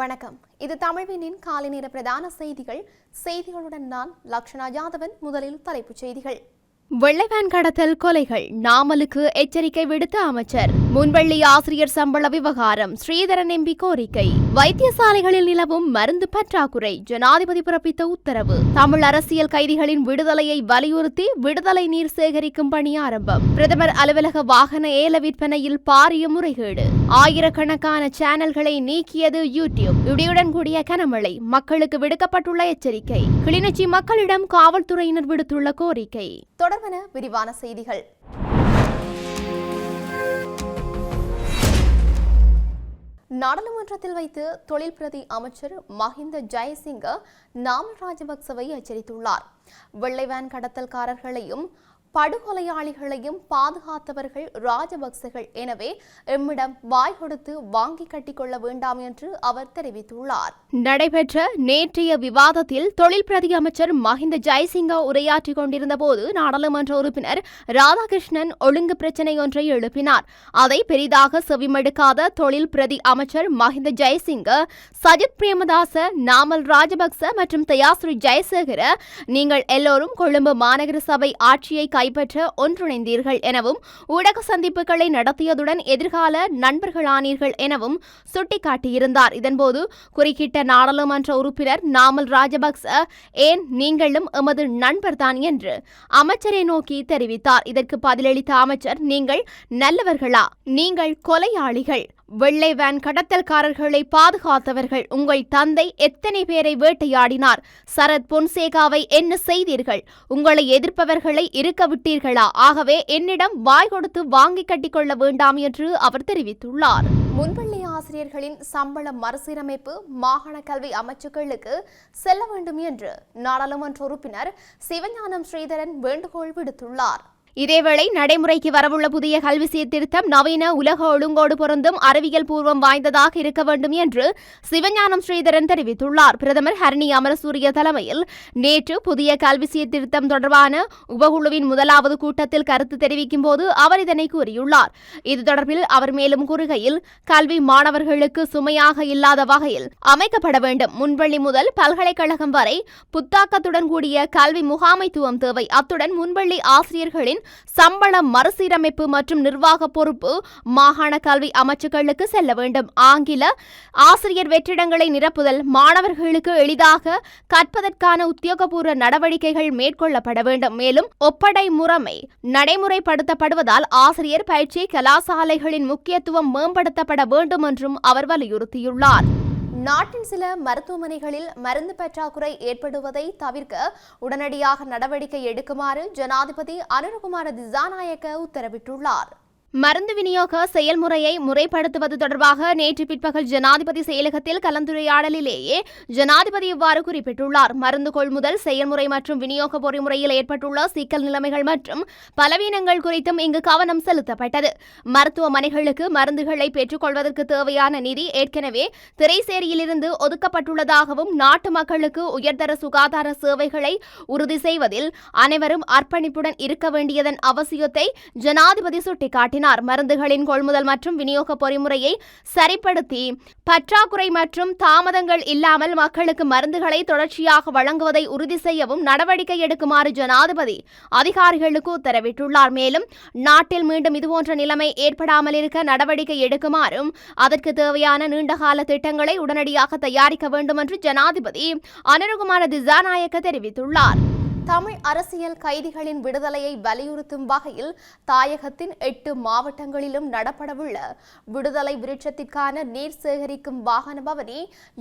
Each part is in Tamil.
வணக்கம். இது தமிழ்வினின் காலை நேர பிரதான செய்திகள். செய்திகளுடன் நான் லக்ஷனா யாதவன் முதலில் தலைப்புச் செய்திகள். வெள்ளைவேன் கடத்தல் கொலைகள். நாமலுக்கு எச்சரிக்கை விடுத்த அமைச்சர். முன்வள்ளி ஆசிரியர் சம்பள விவகாரம். ஸ்ரீதரன் எம்பி கோரிக்கை. வைத்தியசாலைகளில் நிலவும் மருந்து பற்றாக்குறை. ஜனாதிபதி பிறப்பித்த உத்தரவு. தமிழ் அரசியல் கைதிகளின் விடுதலையை வலியுறுத்தி விடுதலை நீர் சேகரிக்கும் பணி ஆரம்பம். பிரதமர் அலுவலக வாகன ஏல விற்பனையில் பாரிய முறைகேடு. ஆயிரக்கணக்கான சேனல்களை நீக்கியது யூடியூப். இடியுடன் கூடிய கனமழை. மக்களுக்கு விடுக்கப்பட்டுள்ள எச்சரிக்கை. கிளிநொச்சி மக்களிடம் காவல்துறையினர் விடுத்துள்ள கோரிக்கை. தொடர் தொடர்பென விரிவான செய்திகள். நாடாளுமன்றத்தில் வைத்து தொழில் பிரதி அமைச்சர் மஹிந்த ஜெயசிங்க நாமல் ராஜபக்சவை எச்சரித்துள்ளார். வெள்ளைவேன் கடத்தல்காரர்களையும் படுகொலையாளிகளையும் பாதுகாத்தவர்கள் ராஜபக்சகள் எனவே எம்மிடம் வாய் கொடுத்து வாங்கி கட்டிக்கொள்ள வேண்டாம் என்று அவர் தெரிவித்துள்ளார். நடைபெற்ற நேற்றைய விவாதத்தில் தொழில் பிரதி அமைச்சர் மஹிந்த ஜெய்சிங்கா உரையாற்றிக் கொண்டிருந்த போது நாடாளுமன்ற உறுப்பினர் ராதாகிருஷ்ணன் ஒழுங்கு பிரச்சினை ஒன்றை எழுப்பினார். அதை பெரிதாக செவிமடுக்காத தொழில் பிரதி அமைச்சர் மஹிந்த ஜெயசிங்க சஜித் பிரேமதாச நாமல் ராஜபக்ச மற்றும் தயாஸ்ரீ ஜெயசேகர நீங்கள் எல்லோரும் கொழும்பு மாநகர சபை ஆட்சியை கைப்பற்ற ஒன்றிணைந்தீர்கள் எனவும் ஊடக சந்திப்புகளை நடத்தியதுடன் எதிர்கால நண்பர்களானீர்கள் எனவும் சுட்டிக்காட்டியிருந்தார். இதன்போது குறுக்கிட்ட நாடாளுமன்ற உறுப்பினர் நாமல் ராஜபக்ச ஏன் நீங்களும் எமது நண்பர்தான் என்று அமைச்சரை நோக்கி தெரிவித்தார். இதற்கு பதிலளித்த அமைச்சர் நீங்கள் நல்லவர்களா? நீங்கள் கொலையாளிகள்? வெள்ளை வேன் கடத்தல்காரர்களை பாதுகாத்தவர்கள். உங்கள் தந்தை எத்தனை பேரை வேட்டையாடினார்? சரத் பொன்சேகாவை என்ன செய்தீர்கள்? உங்களை எதிர்ப்பவர்களை இருக்க விட்டீர்களா? ஆகவே என்னிடம் வாய் கொடுத்து வாங்கி கட்டிக்கொள்ள வேண்டாம் என்று அவர் தெரிவித்துள்ளார். முன்பள்ளி ஆசிரியர்களின் சம்பள மறுசீரமைப்பு மாகாண கல்வி அமைச்சுக்களுக்கு செல்ல வேண்டும் என்று நாடாளுமன்ற உறுப்பினர் சிவஞானம் ஸ்ரீதரன் வேண்டுகோள் விடுத்துள்ளார். இதேவேளை நடைமுறைக்கு வரவுள்ள புதிய கல்வி சீர்திருத்தம் நவீன உலக ஒழுங்கோடு பொருந்தும் அறிவியல் பூர்வம் வாய்ந்ததாக இருக்க வேண்டும் என்று சிவஞானம் ஸ்ரீதரன் தெரிவித்துள்ளார். பிரதமர் ஹரணி அமரசூரிய தலைமையில் நேற்று புதிய கல்வி சீர்திருத்தம் தொடர்பான உபகுழுவின் முதலாவது கூட்டத்தில் கருத்து தெரிவிக்கும் போது அவர் இதனை கூறியுள்ளார். இது தொடர்பில் அவர் மேலும் கூறுகையில் கல்வி மாணவர்களுக்கு சுமையாக இல்லாத வகையில் அமைக்கப்பட வேண்டும். முன்பள்ளி முதல் பல்கலைக்கழகம் வரை புத்தாக்கத்துடன் கூடிய கல்வி முகாமைத்துவம் தேவை. அத்துடன் முன்பள்ளி ஆசிரியர்களின் சம்பள மறுசீரமைப்பு மற்றும் நிர்வாக பொறுப்பு மாகாண கல்வி அமைச்சுக்களுக்கு செல்ல வேண்டும். ஆங்கில ஆசிரியர் வெற்றிடங்களை நிரப்புதல் மாணவர்களுக்கு எளிதாக கற்பதற்கான உத்தியோகபூர்வ நடவடிக்கைகள் மேற்கொள்ளப்பட வேண்டும். மேலும் ஒப்படை முறைமை நடைமுறைப்படுத்தப்படுவதால் ஆசிரியர் பயிற்சி கலாசாலைகளின் முக்கியத்துவம் மேம்படுத்தப்பட வேண்டும் என்றும் அவர் வலியுறுத்தியுள்ளார். நாட்டின் சில மருத்துவமனைகளில் மருந்து பற்றாக்குறை ஏற்படுவதை தவிர்க்க உடனடியாக நடவடிக்கை எடுக்குமாறு ஜனாதிபதி அனுரகுமார திசாநாயக்க உத்தரவிட்டுள்ளார். மருந்து விநியோக செயல்முறையை முறைப்படுத்துவது தொடர்பாக நேற்று பிற்பகல் ஜனாதிபதி செயலகத்தில் கலந்துரையாடலிலேயே ஜனாதிபதி இவ்வாறு குறிப்பிட்டுள்ளார். மருந்து கொள்முதல் செயல்முறை மற்றும் விநியோக பொறிமுறையில் ஏற்பட்டுள்ள சிக்கல் நிலைமைகள் மற்றும் பலவீனங்கள் குறித்தும் இங்கு கவனம் செலுத்தப்பட்டது. மருத்துவமனைகளுக்கு மருந்துகளை பெற்றுக்கொள்வதற்கு தேவையான நிதி ஏற்கனவே திரைசேரியிலிருந்து ஒதுக்கப்பட்டுள்ளதாகவும் நாட்டு மக்களுக்கு உயர்தர சுகாதார சேவைகளை உறுதி செய்வதில் அனைவரும் அர்ப்பணிப்புடன் இருக்க வேண்டியதன் அவசியத்தை ஜனாதிபதி சுட்டிக்காட்டினார். காட்டினார் மருந்துகளின் கொள்முதல் மற்றும் விநியோக பொறிமுறையை சரிப்படுத்தி பற்றாக்குறை மற்றும் தாமதங்கள் இல்லாமல் மக்களுக்கு மருந்துகளை தொடர்ச்சியாக வழங்குவதை உறுதி செய்யவும் நடவடிக்கை எடுக்குமாறு ஜனாதிபதி அதிகாரிகளுக்கு உத்தரவிட்டுள்ளார். மேலும் நாட்டில் மீண்டும் இதுபோன்ற நிலைமை ஏற்படாமல் இருக்க நடவடிக்கை எடுக்குமாறும் அதற்கு தேவையான நீண்டகால திட்டங்களை உடனடியாக தயாரிக்க வேண்டும் என்று ஜனாதிபதி அனுருகுமார திசாநாயக்க தெரிவித்துள்ளார். தமிழ் அரசியல் கைதிகளின் விடுதலையை வலியுறுத்தும் வகையில் தாயகத்தின் எட்டு மாவட்டங்களிலும் நடப்படவுள்ள விடுதலை விருட்சத்திற்கான நீர் சேகரிக்கும் வாகன பவனி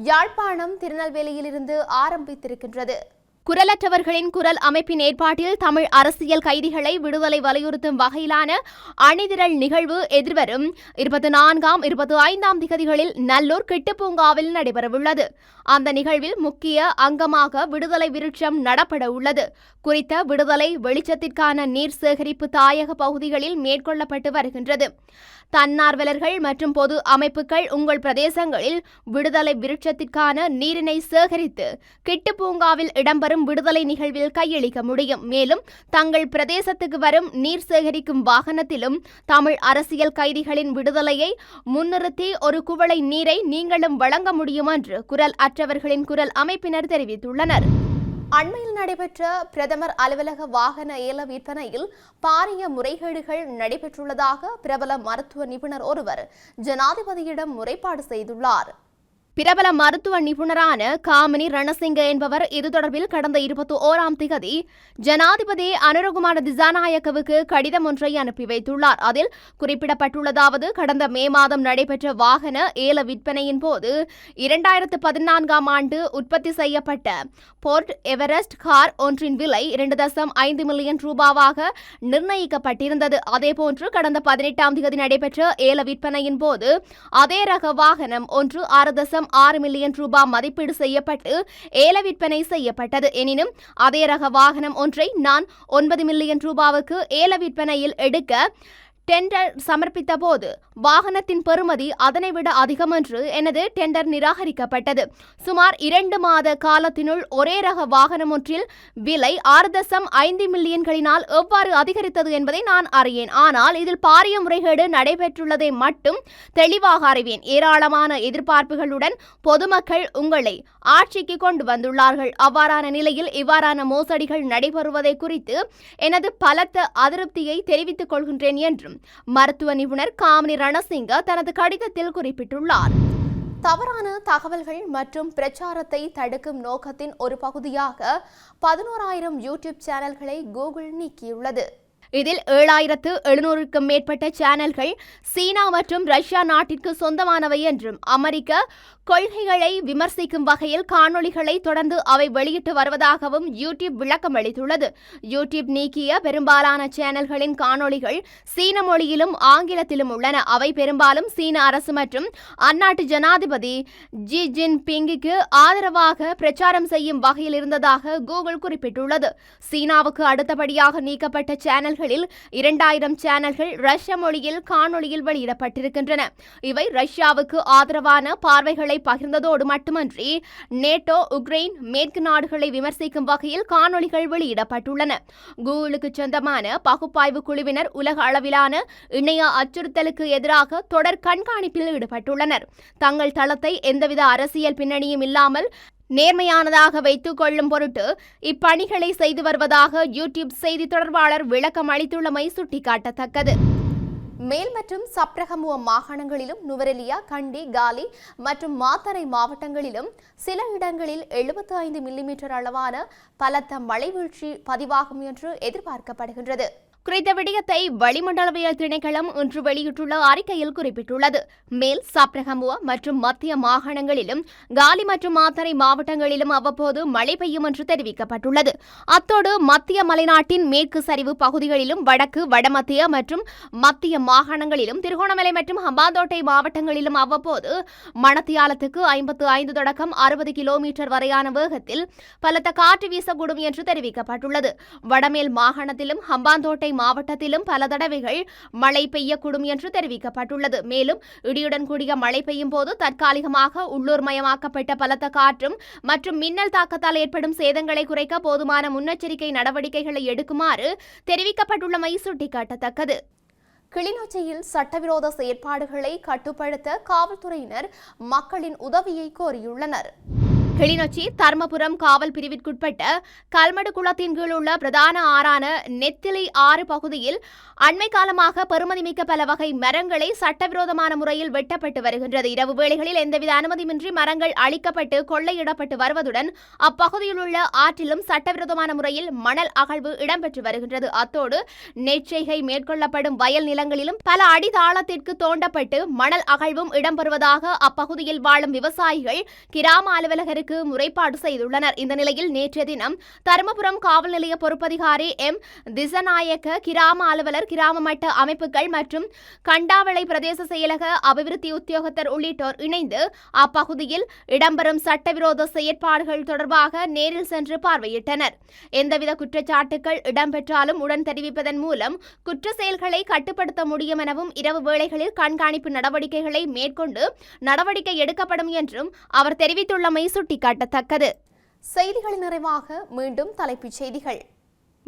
யாழ்ப்பாணம் திருநெல்வேலியிலிருந்து ஆரம்பித்திருக்கின்றது. குரலற்றவர்களின் குரல் அமைப்பின் ஏற்பாட்டில் தமிழ் அரசியல் கைதிகளை விடுதலை வலியுறுத்தும் வகையிலான அணிதிரள் நிகழ்வு எதிர்வரும் இருபத்தி நான்காம் இருபத்தி ஐந்தாம் திகதிகளில் நல்லூர் கிட்டுப்பூங்காவில் நடைபெறவுள்ளது. அந்த நிகழ்வில் முக்கிய அங்கமாக விடுதலை விருட்சம் நடப்பட உள்ளது. குறித்த விடுதலை வெளிச்சத்திற்கான நீர் சேகரிப்பு தாயக பகுதிகளில் மேற்கொள்ளப்பட்டு வருகின்றது. தன்னார்வலர்கள் மற்றும் பொது அமைப்புகள் உங்கள் பிரதேசங்களில் விடுதலை விருட்சத்திற்கான நீரினை சேகரித்து கிட்டுப்பூங்காவில் பூங்காவில் வரும் விடுதலை நிகழ்வில் கையளிக்க முடியும். மேலும் தங்கள் பிரதேசத்துக்கு வரும் நீர் சேகரிக்கும் வாகனத்திலும் தமிழ் அரசியல் கைதிகளின் விடுதலையை முன்னிறுத்தி ஒரு குவளை நீரை நீங்களும் வழங்க முடியும் என்று குரல் அற்றவர்களின் குரல் அமைப்பினர் தெரிவித்துள்ளனர். அண்மையில் நடைபெற்ற பிரதமர் அலுவலக வாகன ஏல விற்பனையில் பாரிய முறைகேடுகள் நடைபெற்றுள்ளதாக பிரபல மருத்துவ நிபுணர் ஒருவர் ஜனாதிபதியிடம் முறைப்பாடு செய்துள்ளார். பிரபல மருத்துவ நிபுணரான காமினி ரணசிங்க என்பவர் இது தொடர்பில் கடந்த இருபத்தி ஓராம் திகதி ஜனாதிபதி அனுரகுமார திசாநாயக்கவுக்கு கடிதம் ஒன்றை அனுப்பி வைத்துள்ளார். அதில் குறிப்பிடப்பட்டுள்ளதாவது கடந்த மே மாதம் நடைபெற்ற வாகன ஏல விற்பனையின் போது இரண்டாயிரத்து பதினான்காம் ஆண்டு உற்பத்தி செய்யப்பட்ட போர்ட் எவரெஸ்ட் கார் ஒன்றின் விலை இரண்டு தசம் ஐந்து மில்லியன் ரூபாவாக நிர்ணயிக்கப்பட்டிருந்தது. அதேபோன்று கடந்த பதினெட்டாம் திகதி நடைபெற்ற ஏல விற்பனையின் போது அதே ரக வாகனம் ஒன்று ஆறு தசம் ஆறு மில்லியன் ரூபாய் மதிப்பீடு செய்யப்பட்டு ஏல விற்பனை செய்யப்பட்டது. எனினும் அதே ரக வாகனம் ஒன்றை நான் ஒன்பது மில்லியன் ரூபாவுக்கு ஏல விற்பனையில் எடுக்க டெண்டர் சமர்ப்பித்த போது வாகனத்தின் பெறுமதி அதனை விட அதிகம் என்று எனது டெண்டர் நிராகரிக்கப்பட்டது. சுமார் இரண்டு மாத காலத்தினுள் ஒரே ரக வாகனம் ஒன்றில் விலை ஆறு தசம் ஐந்து மில்லியன்களினால் எவ்வாறு அதிகரித்தது என்பதை நான் அறியேன். ஆனால் இதில் பாரிய முறைகேடு நடைபெற்றுள்ளதை மட்டும் தெளிவாக அறிவேன். ஏராளமான எதிர்பார்ப்புகளுடன் பொதுமக்கள் உங்களை ஆட்சிக்கு கொண்டு வந்துள்ளார்கள். அவ்வாறான நிலையில் இவ்வாறான மோசடிகள் நடைபெறுவதை குறித்து எனது பலத்த அதிருப்தியை தெரிவித்துக் கொள்கின்றேன் என்றும் மருத்துவ நிபுணர் காமினி ரணசிங்க தனது கடிதத்தில் குறிப்பிட்டுள்ளார். தவறான தகவல்கள் மற்றும் பிரச்சாரத்தை தடுக்கும் நோக்கத்தின் ஒரு பகுதியாக பதினோராயிரம் யூடியூப் சேனல்களை கூகுள் நீக்கியுள்ளது. இதில் ஏழாயிரத்து எழுநூறுக்கும் மேற்பட்ட சேனல்கள் சீனா மற்றும் ரஷ்யா நாட்டிற்கு சொந்தமானவை என்றும் அமெரிக்க கொள்கைகளை விமர்சிக்கும் வகையில் காணொளிகளை தொடர்ந்து அவை வெளியிட்டு வருவதாகவும் யூடியூப் விளக்கம் அளித்துள்ளது. யூடியூப் நீக்கிய பெரும்பாலான சேனல்களின் காணொளிகள் சீன மொழியிலும் ஆங்கிலத்திலும் உள்ளன. அவை பெரும்பாலும் சீன அரசு மற்றும் அந்நாட்டு ஜனாதிபதி ஜி ஜின் பிங்குக்கு ஆதரவாக பிரச்சாரம் செய்யும் வகையில் இருந்ததாக கூகுள் குறிப்பிட்டுள்ளது. சீனாவுக்கு அடுத்தபடியாக நீக்கப்பட்ட சேனல்களில் இரண்டாயிரம் சேனல்கள் ரஷ்ய மொழியில் காணொளியில் வெளியிடப்பட்டிருக்கின்றன. இவை ரஷ்யாவுக்கு ஆதரவான பார்வைகளை பகிர்ந்ததோடு மட்டுமன்றி நேட்டோ உக்ரைன் மேற்கு நாடுகளை விமர்சிக்கும் வகையில் காணொளிகள் வெளியிடப்பட்டுள்ளன. கூகுளுக்கு சொந்தமான பகுப்பாய்வு குழுவினர் உலக அளவிலான இணைய அச்சுறுத்தலுக்கு எதிராக தொடர் கண்காணிப்பில் ஈடுபட்டுள்ளனர். தங்கள் தளத்தை எந்தவித அரசியல் பின்னணியும் இல்லாமல் நேர்மையானதாக வைத்துக் கொள்ளும் பொருட்டு இப்பணிகளை செய்து வருவதாக யூடியூப் செய்தி தொடர்பாளர் விளக்கம் அளித்துள்ளமை சுட்டிக்காட்டத்தக்கது. மேல் மற்றும் சப்ரகமுவ மாகாணங்களிலும் நுவரெலியா கண்டி காலி மற்றும் மாத்தறை மாவட்டங்களிலும் சில இடங்களில் எழுபத்தி ஐந்து மில்லிமீட்டர் அளவான பலத்த மழை வீழ்ச்சி பதிவாகும் என்று எதிர்பார்க்கப்படுகின்றது. குறித்த விடயத்தை வளிமண்டலவியல் திணைக்களம் இன்று வெளியிட்டுள்ள அறிக்கையில் குறிப்பிட்டுள்ளது. மேல் சாப்ரகமுவ மற்றும் மத்திய மாகாணங்களிலும் காலி மற்றும் மாத்தரை மாவட்டங்களிலும் அவ்வப்போது மழை பெய்யும் என்று தெரிவிக்கப்பட்டுள்ளது. அத்தோடு மத்திய மலைநாட்டின் மேற்கு சரிவு பகுதிகளிலும் வடக்கு வடமத்திய மற்றும் மத்திய மாகாணங்களிலும் திருகோணமலை மற்றும் ஹம்பாந்தோட்டை மாவட்டங்களிலும் அவ்வப்போது மணத்தியாலத்துக்கு ஐம்பத்து ஐந்து தொடக்கம் அறுபது கிலோமீட்டர் வரையான வேகத்தில் பலத்த காற்று வீசக்கூடும் என்று தெரிவிக்கப்பட்டுள்ளது. வடமேல் மாகாணத்திலும் ஹம்பாந்தோட்டை மாவட்டத்திலும் பல தடவைகள் மழை பெய்யக்கூடும் என்று தெரிவிக்கப்பட்டுள்ளது. மேலும் இடியுடன் கூடிய மழை பெய்யும் போது தற்காலிகமாக உள்ளூர் மயமாக்கப்பட்ட பலத்த காற்றும் மற்றும் மின்னல் தாக்கத்தால் ஏற்படும் சேதங்களை குறைக்க போதுமான முன்னெச்சரிக்கை நடவடிக்கைகளை எடுக்குமாறு தெரிவிக்கப்பட்டுள்ளமை சுட்டிக்காட்டத்தக்கது. கிளிநொச்சியில் சட்டவிரோத செயற்பாடுகளை கட்டுப்படுத்த காவல்துறையினர் மக்களின் உதவியை கோரியுள்ளனர். கிளிநொச்சி தர்மபுரம் காவல் பிரிவிற்குட்பட்ட கல்மடு குளத்தின் கீழ் உள்ள பிரதான ஆறான நெத்திலி ஆறு பகுதியில் அண்மை காலமாக பெருமதிமிக்க பல வகை மரங்களை சட்டவிரோதமான முறையில் வெட்டப்பட்டு வருகின்றது. இரவு வேளைகளில் எந்தவித அனுமதியின்றி மரங்கள் அழிக்கப்பட்டு கொள்ளையிடப்பட்டு வருவதுடன் அப்பகுதியில் உள்ள ஆற்றிலும் சட்டவிரோதமான முறையில் மணல் அகழ்வு இடம்பெற்று வருகின்றது. அத்தோடு நெற்செய்கை மேற்கொள்ளப்படும் வயல் நிலங்களிலும் பல அடிதாளத்திற்கு தோண்டப்பட்டு மணல் அகழ்வும் இடம்பெறுவதாக அப்பகுதியில் வாழும் விவசாயிகள் கிராம அலுவலகருக்கு போலீசாருக்கு முறைப்பாடு செய்துள்ளனர். இந்த நிலையில் நேற்றைய தினம் தருமபுரம் காவல் நிலைய பொறுப்பதிகாரி எம். திசநாயக்க கிராம அலுவலர் கிராம மட்ட அமைப்புகள் மற்றும் கண்டாவளை பிரதேச செயலக அபிவிருத்தி உத்தியோகத்தர் உள்ளிட்டோர் இணைந்து அப்பகுதியில் இடம்பெறும் சட்டவிரோத செயற்பாடுகள் தொடர்பாக நேரில் சென்று பார்வையிட்டனர். எந்தவித குற்றச்சாட்டுகள் இடம்பெற்றாலும் உடன் தெரிவிப்பதன் மூலம் குற்ற செயல்களை கட்டுப்படுத்த முடியும் எனவும் இரவு வேளைகளில் கண்காணிப்பு நடவடிக்கைகளை மேற்கொண்டு நடவடிக்கை எடுக்கப்படும் என்றும் அவர் தெரிவித்துள்ளமை சுட்டி சுட்டிக்காட்டத்தக்கது. செய்திகளின் நிறைவாக மீண்டும் தலைப்புச் செய்திகள்.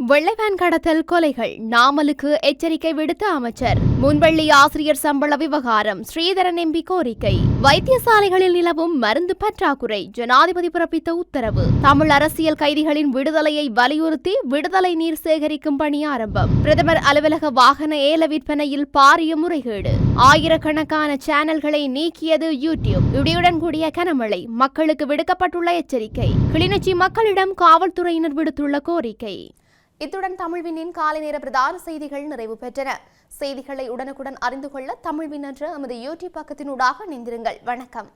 வெள்ளைவேன் கடத்தல் கொலைகள். நாமலுக்கு எச்சரிக்கை விடுத்த அமைச்சர். முன்வள்ளி ஆசிரியர் சம்பள விவகாரம். ஸ்ரீதரன் எம்பி கோரிக்கை. வைத்தியசாலைகளில் நிலவும் மருந்து பற்றாக்குறை. ஜனாதிபதி பிறப்பித்த உத்தரவு. தமிழ் அரசியல் கைதிகளின் விடுதலையை வலியுறுத்தி விடுதலை நீர் சேகரிக்கும் பணி ஆரம்பம். பிரதமர் அலுவலக வாகன ஏல விற்பனையில் பாரிய முறைகேடு. ஆயிரக்கணக்கான சேனல்களை நீக்கியது யூடியூப். இடியுடன் கூடிய கனமழை. மக்களுக்கு விடுக்கப்பட்டுள்ள எச்சரிக்கை. கிளிநொச்சி மக்களிடம் காவல்துறையினர் விடுத்துள்ள கோரிக்கை. இத்துடன் தமிழ்வினின் காலை நேர பிரதான செய்திகள் நிறைவு பெற்றன. செய்திகளை உடனுக்குடன் அறிந்து கொள்ள தமிழ்வின் என்ற எமது யூடியூப் பக்கத்தினூடாக இணைந்திருங்கள். வணக்கம்.